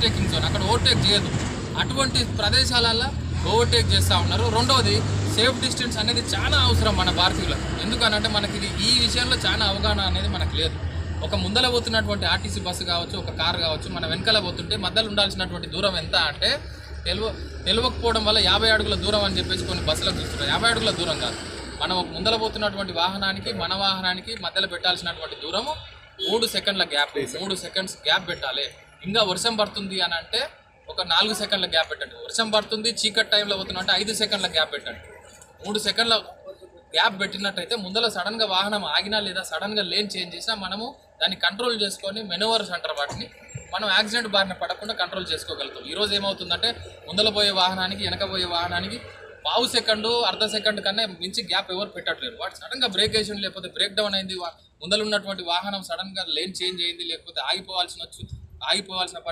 Overtaking zone. అక్కడ overtake చేయదు అటువంటి ప్రదేశాలలో ఓవర్టేక్ చేస్తూ ఉన్నారు. రెండవది సేఫ్ డిస్టెన్స్ అనేది చాలా అవసరం మన భారతీయులకు. ఎందుకనంటే మనకి ఇది ఈ విషయంలో చాలా అవగాహన అనేది మనకు లేదు. ఒక ముందల పోతున్నటువంటి ఆర్టీసీ బస్సు కావచ్చు ఒక కార్ కావచ్చు మన వెనకాల పోతుంటే మధ్యలో ఉండాల్సినటువంటి దూరం ఎంత అంటే తెలివ తెలియకపోవడం వల్ల యాభై అడుగుల దూరం అని చెప్పేసి కొన్ని బస్సులకు చూస్తున్నారు. యాభై అడుగుల దూరం కాదు. మనం ఒక ముందల పోతున్నటువంటి వాహనానికి మన వాహనానికి మధ్యలో పెట్టాల్సినటువంటి దూరము మూడు సెకండ్ల గ్యాప్. మూడు సెకండ్స్ గ్యాప్ పెట్టాలి. ఇంకా వర్షం పడుతుంది అని అంటే ఒక నాలుగు సెకండ్ల గ్యాప్ పెట్టండి. వర్షం పడుతుంది చీకటి టైంలో పోతున్నా అంటే ఐదు సెకండ్ల గ్యాప్ పెట్టండి. మూడు సెకండ్ల గ్యాప్ పెట్టినట్టయితే ముందర సడన్గా వాహనం ఆగినా లేదా సడన్గా లేన్ చేంజ్ చేసినా మనము దాన్ని కంట్రోల్ చేసుకొని మెనోవర్స్ అంటారు వాటిని మనం యాక్సిడెంట్ బారిన పడకుండా కంట్రోల్ చేసుకోగలుగుతాం. ఈరోజు ఏమవుతుందంటే ముందల పోయే వాహనానికి వెనక పోయే వాహనానికి పావు సెకండు అర్ధ సెకండ్ కన్నా మించి గ్యాప్ ఎవరు పెట్టట్లేరు. వాడు సడన్గా బ్రేక్ వేసింది లేకపోతే బ్రేక్ డౌన్ అయింది వా- ముందర ఉన్నటువంటి వాహనం సడన్గా లేన్ చేంజ్ అయింది లేకపోతే ఆగిపోవాల్సిన వచ్చింది ఆగిపోవాల్సిన పరిస్థితి